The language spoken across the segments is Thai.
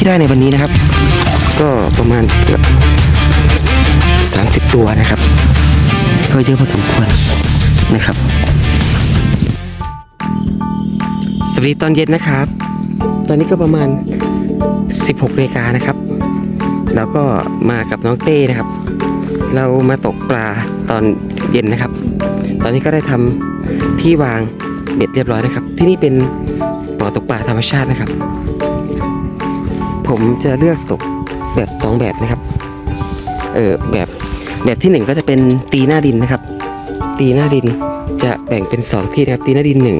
ที่ได้ในวันนี้นะครับ ก็ประมาณเกือบ30ตัวนะครับก็เยอะพอสมควรนะครับ สวัสดีตอนเย็นนะครับ ตอนนี้ก็ประมาณ 16นาฬิกานะครับ แล้วก็มากับน้องเต้นะครับ เรามาตกปลาตอนเย็นนะครับ ตอนนี้ก็ได้ทำที่วางเบ็ดเรียบร้อยนะครับ ที่นี่เป็นบ่อตกปลาธรรมชาตินะครับ ผมจะเลือกตกแบบสองแบบนะครับ เออแบบแบบที่หนึ่งก็จะเป็นตีหน้าดินนะครับ ตีหน้าดินจะแบ่งเป็นสองที่นะครับ ตีหน้าดินหนึ่ง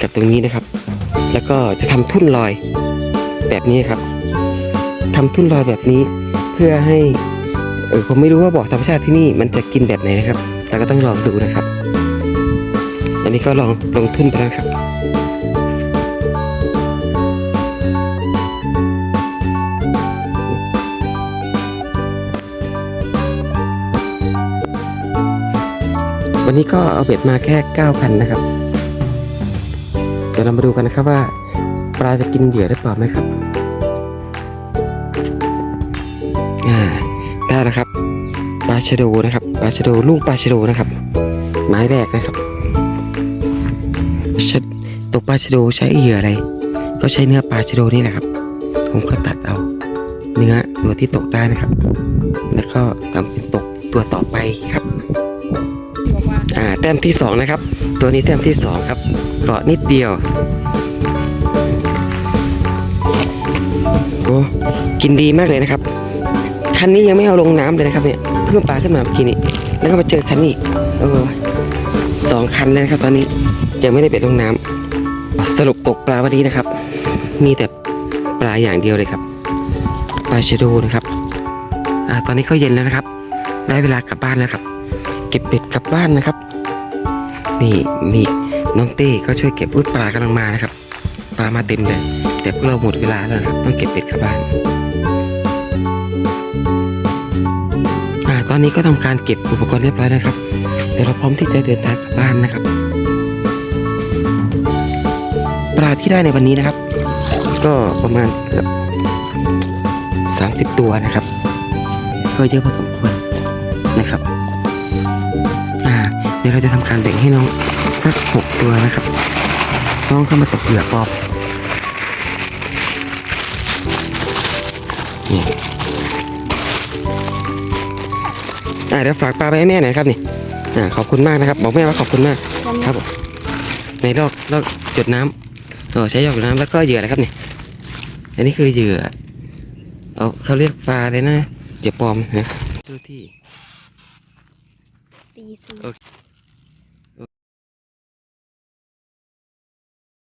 กับตรงนี้นะครับ แล้วก็จะทำทุ่นลอยแบบนี้ครับทำทุ่นลอยแบบนี้เพื่อให้เออผมไม่รู้ว่าบ่อธรรมชาติที่นี่มันจะกินแบบไหนนะครับ แต่ก็ต้องลองดูนะครับ อันนี้ก็ลองลงทุนไปแล้วครับ วันนี้ก็เอาเบ็ดมาแค่ 9 คันนะครับ เดี๋ยวเรามาดูกันนะครับว่า ปลาจะกินเหยื่อได้เปล่าไหมครับอ่าได้แล้วครับ ปลาชะโดนะครับ ปลาชะโดลูกปลาชะโดนะครับ ไม้แรกนะครับตกปลาชะโดใช้เหยื่ออะไร ก็ใช้เนื้อปลาชะโดนี่แหละครับ ผมก็ตัดเอา เนื้อตัวที่ตกได้นะครับ แล้วก็ทำเป็นตกตัวต่อไปครับ แต้มที่สองนะครับ ตัวนี้แต้มที่สองครับเกาะนิดเดียวโอ้กินดีมากเลยนะครับ คันนี้ยังไม่เอาลงน้ำเลยนะครับเนี่ยเพิ่งปลาขึ้นมาเมื่อกี้นี้แล้วก็มาเจอคันนี้โอ้สองคันเลยนะครับ ตอนนี้ยังไม่ได้เบ็ดลงน้ำสรุปตกปลาวันนี้นะครับ มีแต่ปลาอย่างเดียวเลยครับปลาชะโดนะครับอ่าตอนนี้ก็เย็นแล้วนะครับ ได้เวลากลับบ้านแล้วครับ เก็บเป็ดกลับบ้านนะครับ นี่มีน้องเต้ก็ช่วยเก็บอุ้ยปลากำลังมานะครับปลามาเต็มเลยแต่พวกเราหมดเวลาแล้วครับต้องเก็บเป็ดกลับบ้านอ่าตอนนี้ก็ทำการเก็บอุปกรณ์เรียบร้อยแล้วครับเดี๋ยวเราพร้อมที่จะเดินทางกลับบ้านนะครับ ปลาที่ได้ในวันนี้นะครับ ก็ประมาณเกือบ30ตัวนะครับก็เยอะพอสมควรนะครับ เดี๋ยวเราจะทำการแบ่งให้น้องสักหกตัวนะครับ น้องเข้ามาตกเหยื่อปอบนี่อ่าเดี๋ยวฝากปลาไปให้แม่หน่อยครับนี่อ่าขอบคุณมากนะครับ บอกแม่ว่าขอบคุณมาก ครับผมในลอกลอกจดน้ำเออใช้หยอกจดน้ำแล้วก็เหยื่ออะไรครับนี่อันนี้คือเหยื่อเอาเขาเรียกปลาเลยนะเหยื่อปลอมนะดูที่ตีสีโอเค